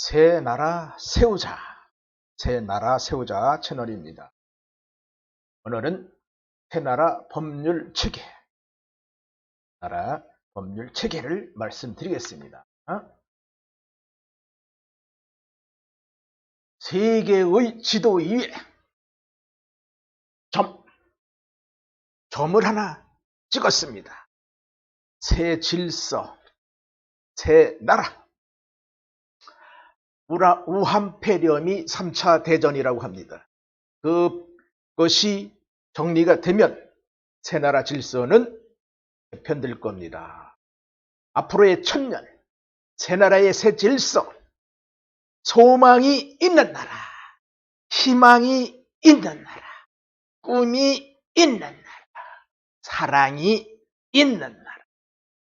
새 나라 세우자, 새 나라 세우자 채널입니다. 오늘은 새 나라 법률 체계, 나라 법률 체계를 말씀드리겠습니다. 어? 세계의 지도 위에 점, 점을 하나 찍었습니다. 새 질서, 새 나라. 우한폐렴이 3차 대전이라고 합니다. 그것이 정리가 되면 새 나라 질서는 개편될 겁니다. 앞으로의 천년, 새 나라의 새 질서, 소망이 있는 나라, 희망이 있는 나라, 꿈이 있는 나라, 사랑이 있는 나라.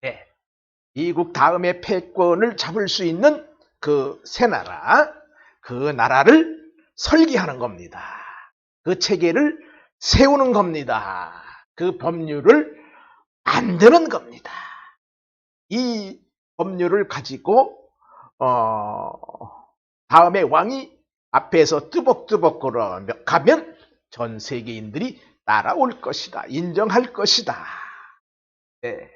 네. 미국 다음에 패권을 잡을 수 있는 그 새 나라, 그 나라를 설계하는 겁니다. 그 체계를 세우는 겁니다. 그 법률을 만드는 겁니다. 이 법률을 가지고 어, 다음에 왕이 앞에서 뚜벅뚜벅 걸어가면 전 세계인들이 따라올 것이다. 인정할 것이다. 네.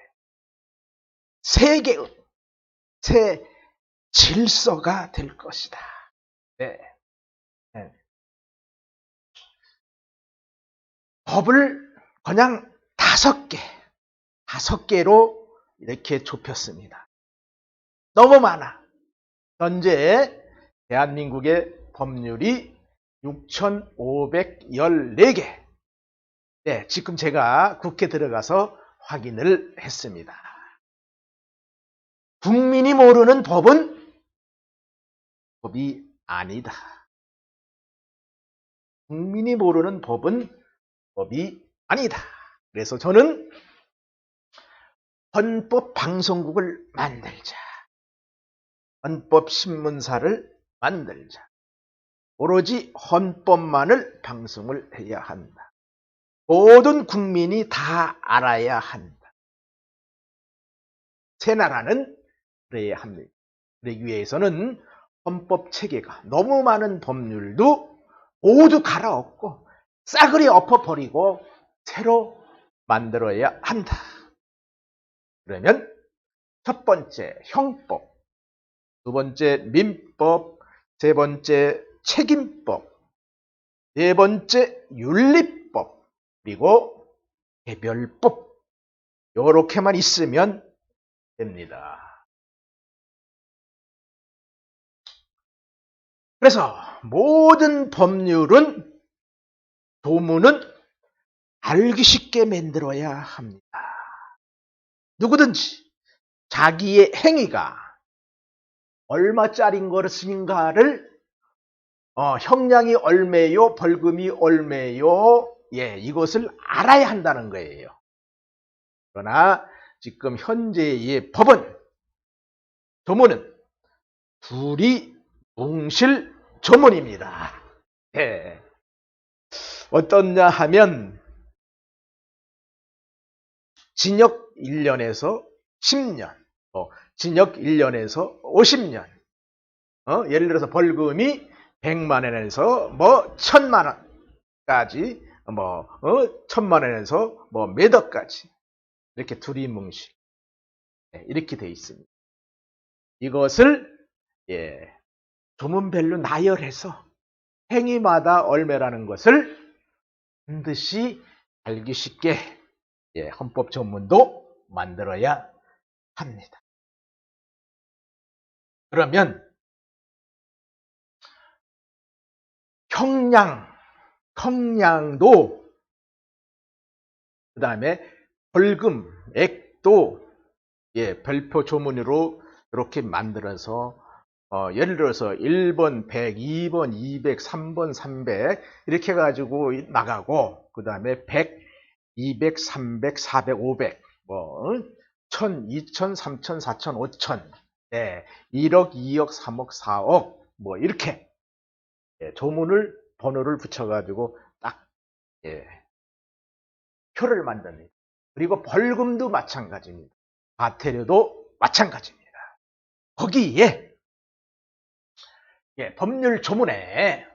세계의 새 질서가 될 것이다. 네. 네. 법을 그냥 다섯 개, 다섯 개로 이렇게 좁혔습니다. 너무 많아. 현재 대한민국의 법률이 6,514개. 네, 지금 제가 국회 들어가서 확인을 했습니다. 국민이 모르는 법은 법이 아니다. 국민이 모르는 법은 법이 아니다. 그래서 저는 헌법 방송국을 만들자. 헌법 신문사를 만들자. 오로지 헌법만을 방송을 해야 한다. 모든 국민이 다 알아야 한다. 새 나라는 그래야 합니다. 그러기 위해서는 헌법 체계가 너무 많은 법률도 모두 갈아엎고 싸그리 엎어버리고 새로 만들어야 한다. 그러면 첫 번째 형법, 두 번째 민법, 세 번째 책임법, 네 번째 윤리법, 그리고 개별법. 이렇게만 있으면 됩니다. 그래서 모든 법률은 도문은 알기 쉽게 만들어야 합니다. 누구든지 자기의 행위가 얼마짜린 것인가를 어, 형량이 얼매요, 벌금이 얼매요, 예, 이것을 알아야 한다는 거예요. 그러나 지금 현재의 법은 조문은 둘이 뭉실 조문입니다. 예. 어떻냐 하면 징역 1년에서 10년, 어, 징역 1년에서 50년. 어? 예를 들어서 벌금이 100만 원에서 뭐 1000만 원까지 뭐 어? 1000만 원에서 뭐 매덕까지 이렇게 두리뭉실 네, 이렇게 돼 있습니다. 이것을 예, 조문별로 나열해서 행위마다 얼매라는 것을 반드시 알기 쉽게 예, 헌법 전문도 만들어야 합니다. 그러면 형량, 형량도 그 다음에 벌금, 액도 예, 별표 조문으로 이렇게 만들어서 어, 예를 들어서 1번 100, 2번 200, 3번 300 이렇게 해가지고 나가고 그 다음에 100, 200, 300, 400, 500 뭐 1000, 2000, 3000, 4000, 5000 예, 1억, 2억, 3억, 4억 뭐 이렇게 예, 조문을 번호를 붙여가지고 딱 예, 표를 만듭니다. 그리고 벌금도 마찬가지입니다. 과태료도 마찬가지입니다. 거기에 예, 법률 조문에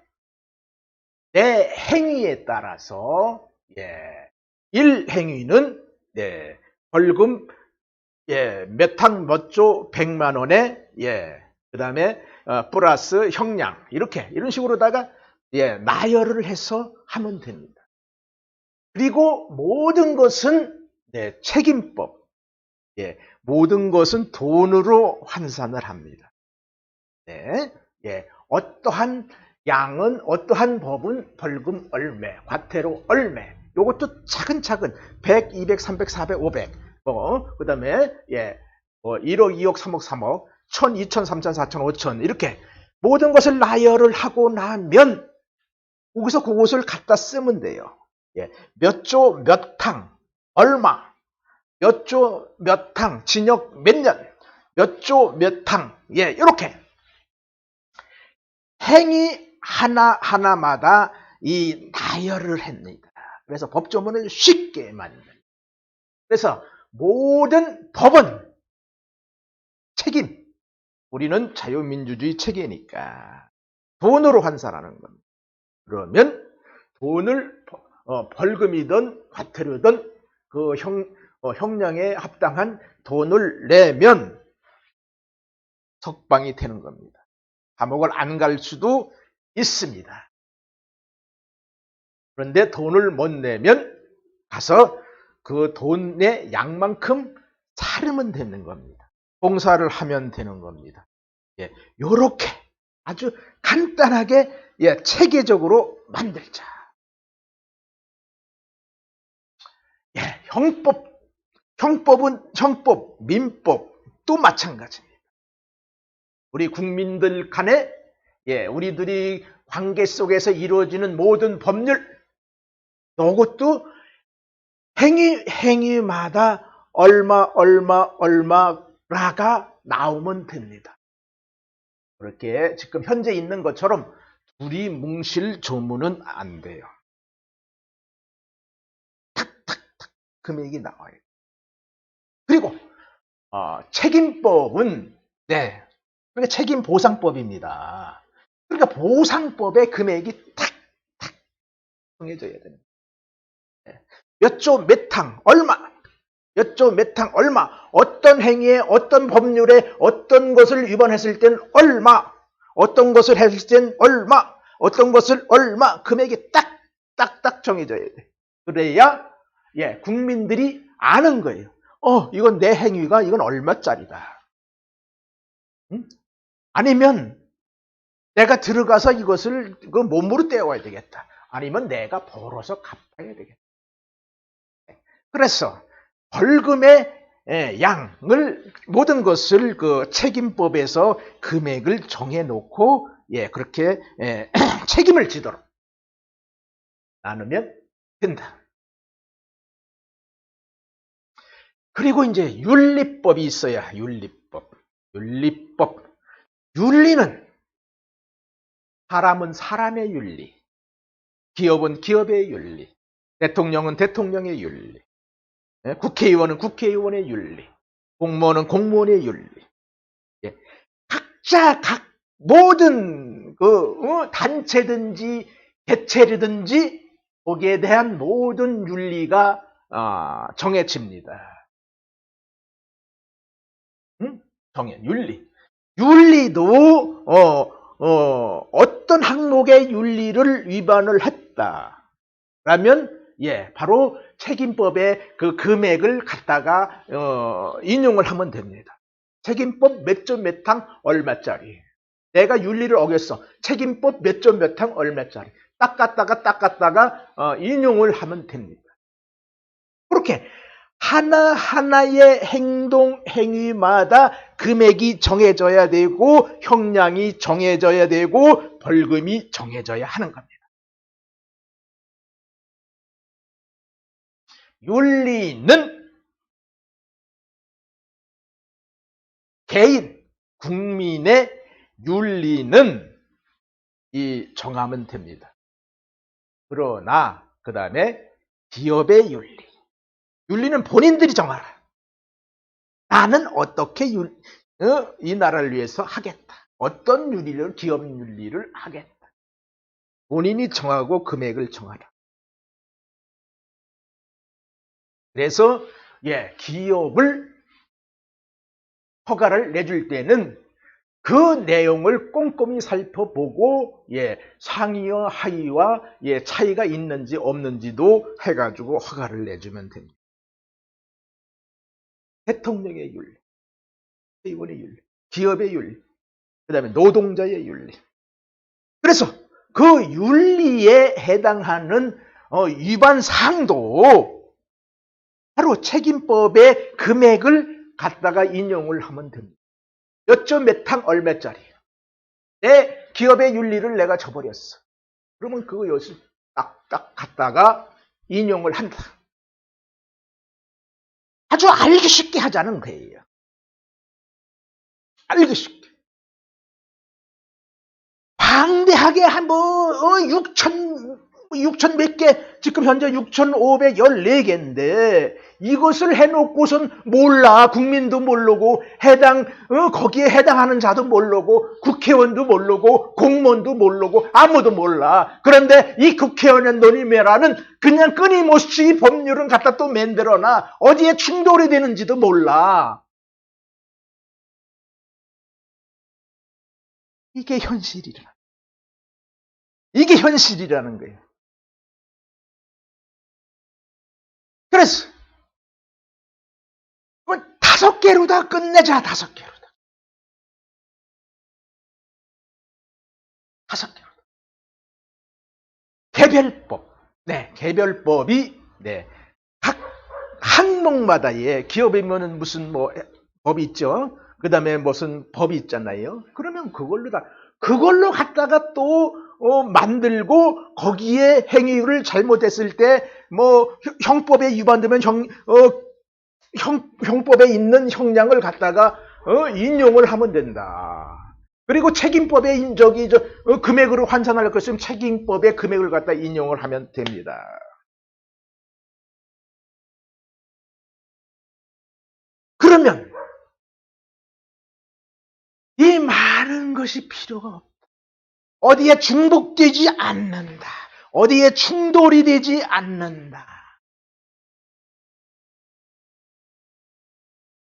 내 행위에 따라서 예, 1행위는 예, 벌금 예, 몇항 몇조 100만 원에 예, 그다음에 어, 플러스 형량 이렇게 이런 식으로다가 예, 나열을 해서 하면 됩니다. 그리고 모든 것은 네, 책임법. 예, 모든 것은 돈으로 환산을 합니다. 네, 예, 어떠한 양은 어떠한 법은 벌금 얼매, 과태료 얼매. 요것도 차근차근 100, 200, 300, 400, 500. 뭐 그다음에 예, 뭐 1억, 2억, 3억, 3억, 1000, 2000, 3000, 4000, 5000 이렇게 모든 것을 나열을 하고 나면 거기서 그것을 갖다 쓰면 돼요. 예, 몇 조, 몇 탕, 얼마, 몇 조, 몇 탕, 징역 몇 년, 몇 조, 몇 탕, 예, 이렇게 행위 하나하나마다 이 나열을 합니다. 그래서 법조문을 쉽게 만든. 그래서 모든 법은 책임. 우리는 자유민주주의 체계니까 돈으로 환산하는 겁니다. 그러면 돈을 어, 벌금이든 과태료든 그 형, 어, 형량에 합당한 돈을 내면 석방이 되는 겁니다. 감옥을 안 갈 수도 있습니다. 그런데 돈을 못 내면 가서 그 돈의 양만큼 사르면 되는 겁니다. 봉사를 하면 되는 겁니다. 예, 요렇게 아주 간단하게 예, 체계적으로 만들자. 예, 형법, 형법은 형법, 민법 또 마찬가지입니다. 우리 국민들 간에 예, 우리들이 관계 속에서 이루어지는 모든 법률 이것도 행위 행위마다 얼마 얼마 얼마라가 나오면 됩니다. 그렇게 지금 현재 있는 것처럼 둘이 뭉실 조문은 안 돼요. 탁탁탁 금액이 나와요. 그리고 어, 책임법은 네, 그러니까 책임 보상법입니다. 그러니까 보상법의 금액이 탁탁 정해져야 됩니다. 네. 몇조 몇 탕 얼마 몇 조 몇 탕 얼마 어떤 행위에 어떤 법률에 어떤 것을 위반했을 땐 얼마 어떤 것을 했을 땐 얼마 어떤 것을 얼마 금액이 딱 딱딱 정해져야 돼. 그래야 예 국민들이 아는 거예요. 어 이건 내 행위가 이건 얼마짜리다. 응? 아니면 내가 들어가서 이것을 그 몸으로 떼어와야 되겠다. 아니면 내가 벌어서 갚아야 되겠다. 그래서 벌금의 예, 양을 모든 것을 그 책임법에서 금액을 정해 놓고 예 그렇게 예, 책임을 지도록 나누면 된다. 그리고 이제 윤리법이 있어야 윤리법. 윤리법. 윤리는 사람은 사람의 윤리, 기업은 기업의 윤리, 대통령은 대통령의 윤리, 예, 국회의원은 국회의원의 윤리, 공무원은 공무원의 윤리. 예, 각자 각 모든 그 어, 단체든지 개체든지 거기에 대한 모든 윤리가 아, 정해집니다. 응? 정해 윤리. 윤리도 어, 어, 어떤 항목의 윤리를 위반을 했다라면 예, 바로 책임법의 그 금액을 갖다가 어, 인용을 하면 됩니다. 책임법 몇 점 몇 항 얼마짜리. 내가 윤리를 어겼어. 책임법 몇 점 몇 항 얼마짜리. 딱 갖다가 딱 갖다가 어, 인용을 하면 됩니다. 그렇게 하나하나의 행동, 행위마다 금액이 정해져야 되고, 형량이 정해져야 되고, 벌금이 정해져야 하는 겁니다. 윤리는 개인, 국민의 윤리는 이 정하면 됩니다. 그러나 그 다음에 기업의 윤리. 윤리는 본인들이 정하라. 나는 어떻게 윤, 어, 이 나라를 위해서 하겠다. 어떤 윤리를 기업 윤리를 하겠다. 본인이 정하고 금액을 정하라. 그래서 예, 기업을 허가를 내줄 때는 그 내용을 꼼꼼히 살펴보고 예, 상위와 하위와 예, 차이가 있는지 없는지도 해가지고 허가를 내주면 됩니다. 대통령의 윤리, 의원의 윤리, 기업의 윤리, 그 다음에 노동자의 윤리. 그래서 그 윤리에 해당하는 어, 위반 사항도 바로 책임법의 금액을 갖다가 인용을 하면 됩니다. 몇 점몇항 얼마짜리. 내 기업의 윤리를 내가 저버렸어. 그러면 요새 딱딱 갖다가 인용을 한다. 아주 알기 쉽게 하자는 거예요. 알기 쉽게. 방대하게 한뭐 어, 6천 6천 몇 개, 지금 현재 6,514개인데 이것을 해놓고선 몰라 국민도 모르고 해당 어, 거기에 해당하는 자도 모르고 국회의원도 모르고 공무원도 모르고 아무도 몰라. 그런데 이 국회의원의 논의매라는 그냥 끊임없이 법률은 갖다 또 만들어놔 어디에 충돌이 되는지도 몰라. 이게 현실이라. 이게 현실이라는 거예요. 그래서 뭐 다섯 개로 다 끝내자 다섯 개로 다. 다섯 개로 다. 개별법. 네 개별법이 네각 항목마다의 기업이면은 무슨 뭐 법이 있죠? 그 다음에 무슨 법이 있잖아요. 그러면 그걸로 다 그걸로 갖다가 또 어, 만들고 거기에 행위를 잘못했을 때 뭐 형법에 위반되면 형, 어, 형, 형법에 있는 형량을 갖다가 어, 인용을 하면 된다. 그리고 책임법에 인 저기 저 어, 금액으로 환산할 것이면 책임법의 금액을 갖다 인용을 하면 됩니다. 그러면 이 많은 것이 필요가 없다. 어디에 중복되지 않는다. 어디에 충돌이 되지 않는다.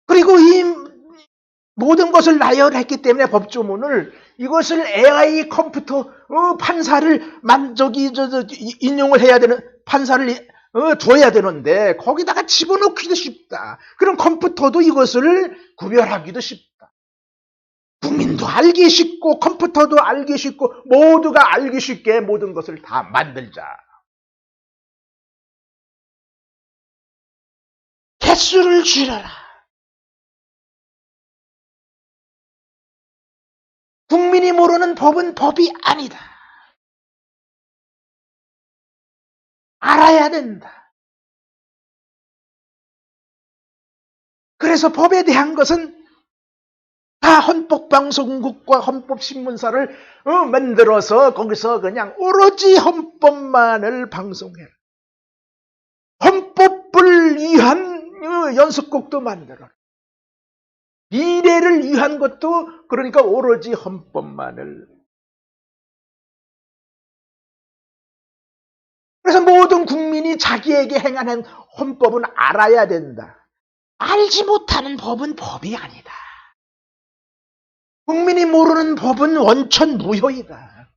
그리고 이 모든 것을 나열했기 때문에 법조문을 이것을 AI 컴퓨터 어, 판사를 만족이 저, 저, 인용을 해야 되는 판사를 어, 줘야 되는데 거기다가 집어넣기도 쉽다. 그럼 컴퓨터도 이것을 구별하기도 쉽다. 국민도 알기 쉽고 컴퓨터도 알기 쉽고 모두가 알기 쉽게 모든 것을 다 만들자. 개수를 줄여라. 국민이 모르는 법은 법이 아니다. 알아야 된다. 그래서 법에 대한 것은 다 헌법방송국과 헌법신문사를 어, 만들어서 거기서 그냥 오로지 헌법만을 방송해라. 헌법을 위한 어, 연습곡도 만들어라. 미래를 위한 것도 그러니까 오로지 헌법만을. 그래서 모든 국민이 자기에게 행하는 헌법은 알아야 된다. 알지 못하는 법은 법이 아니다. 국민이 모르는 법은 원천 무효이다.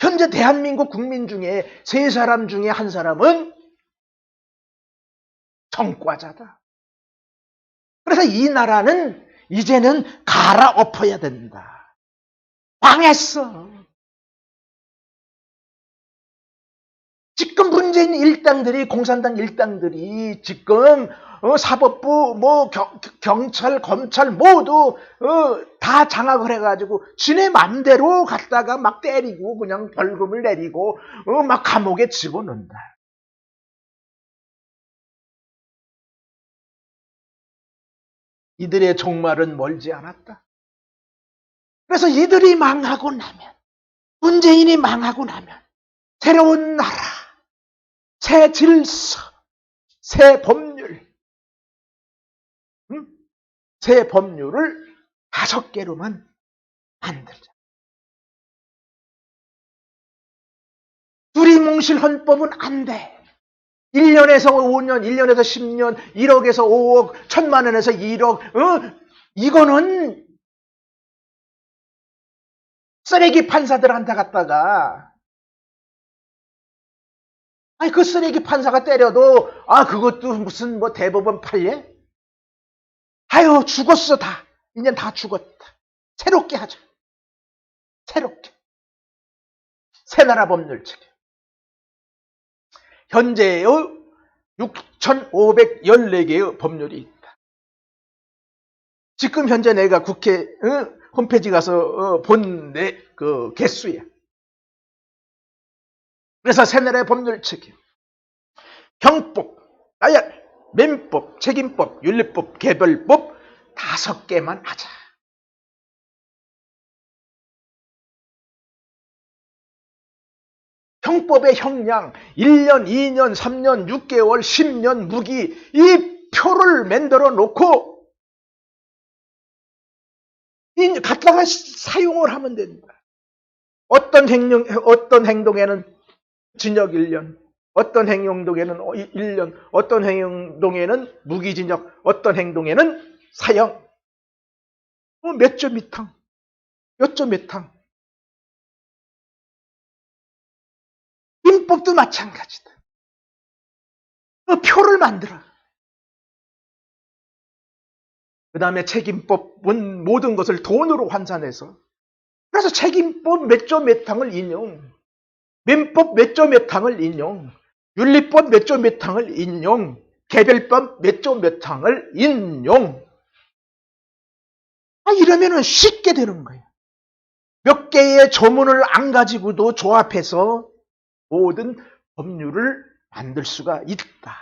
현재 대한민국 국민 중에 세 사람 중에 한 사람은 정과자다. 그래서 이 나라는 이제는 갈아엎어야 된다. 망했어. 지금 문재인 일당들이 공산당 일당들이 지금 어, 사법부, 뭐 경, 찰 검찰 모두 어, 다 장악을 해가지고 지네 맘대로 갔다가 막 때리고 그냥 벌금을 내리고 어, 막 감옥에 집어넣는다. 이들의 종말은 멀지 않았다. 그래서 이들이 망하고 나면 문재인이 망하고 나면 새로운 나라, 새 질서, 새 법률, 새 법률을 다섯 개로만 만들자. 두리뭉실 헌법은 안 돼. 1년에서 5년, 1년에서 10년, 1억에서 5억, 천만 원에서 1억, 어? 이거는 쓰레기 판사들한테 갖다가 아니 그 쓰레기 판사가 때려도 아 그것도 무슨 뭐 대법원 판례? 아유 죽었어 다 이제 다 죽었다 새롭게 하자 새롭게 새나라 법률 체계 현재의 6,514개의 법률이 있다. 지금 현재 내가 국회 어, 홈페이지 가서 어, 본내 그 개수야. 그래서 새나라의 법률 체계 형법, 나열, 민법, 책임법, 윤리법, 개별법 다섯 개만 하자. 형법의 형량 1년, 2년, 3년, 6개월, 10년 무기 이 표를 만들어 놓고 이 갖다가 사용을 하면 된다. 어떤 행동 어떤 행동에는 징역 1년, 어떤 행동에는 1년, 어떤 행동에는 무기징역, 어떤 행동에는 사형. 어, 몇점 이탕, 몇점 이탕. 민법도 마찬가지다. 그 표를 만들어. 그 다음에 책임법은 모든 것을 돈으로 환산해서 그래서 책임법 몇조몇 항을 인용, 민법 몇 조 몇 항을 인용, 윤리법 몇 조 몇 항을 인용, 개별법 몇 조 몇 항을 인용. 아, 이러면은 쉽게 되는 거예요. 몇 개의 조문을 안 가지고도 조합해서 모든 법률을 만들 수가 있다.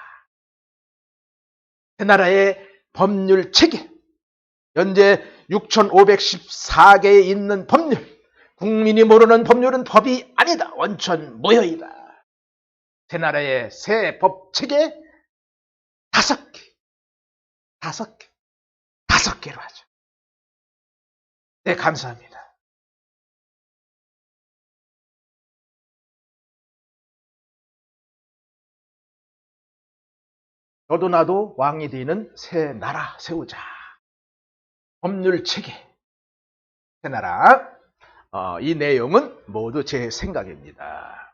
그 나라의 법률 체계, 현재 6,514개에 있는 법률, 국민이 모르는 법률은 법이 아니다. 원천 무효이다. 제 나라의 새법 체계 다섯 개, 다섯 개, 다섯 개로 하죠. 네, 감사합니다. 너도 나도 왕이 되는 새 나라 세우자. 법률 체계. 새 나라. 어, 이 내용은 모두 제 생각입니다.